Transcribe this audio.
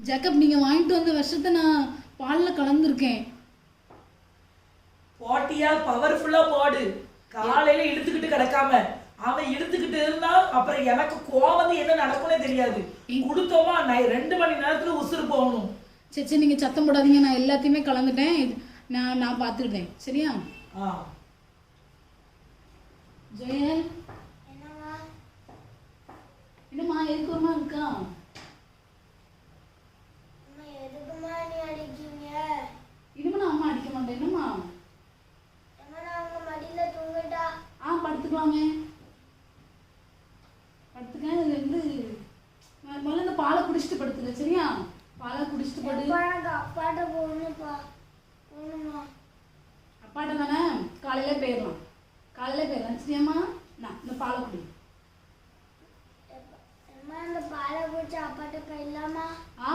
Jacob நீங்கள் வாங்கிட்டு வந்த விஷத்தை நான் பாலில் கலந்துருக்கேன். போட்டியா? பவர்ஃபுல்லா போடு. காலையில இழுத்துக்கிட்டு கிடக்காம. அவன் இழுத்துக்கிட்டு இருந்தா அப்புறம் எனக்கு கோவம் வந்து என்ன நடக்கும்னே தெரியாது. கொடுத்தோமா? நான் ரெண்டு மணி நேரத்துல உசுறு போகணும். சரி சரி நீங்கள் சத்தம் போடாதீங்க. நான் எல்லாத்தையுமே கலந்துட்டேன். நான் நான் பார்த்துக்கிட்டேன். சரியா? ஆ. ஜெயல் என்னம்மா எதுக்கு ஒரு மாதிரி இருக்கா அம்மா எதுக்குமா நீ அடிக்கீங்க இனிமே நான் அம்மா அடிக்க மாட்டேன் என்னம்மா அம்மா நான் உங்க மடியில தூங்கிட்டா ஆ படுத்துக்கலாங்க. படுத்துக்க இதுல இருந்து முதல்ல இந்த பாலை குடிச்சிட்டு படுத்துக்க சரியா? பாலை குடிச்சிட்டு படு. அப்பாட்ட போகணும்ப்பா. போகணுமா? அப்பாட்ட தானே? காலையில போயிடலாம். காலையில போயிடலாம் சரியாம்மா? நான் இந்த பாலை குடி. அம்மா இந்த பாலை குடிச்சு அப்பாட்ட போயிடலாமா? ஆ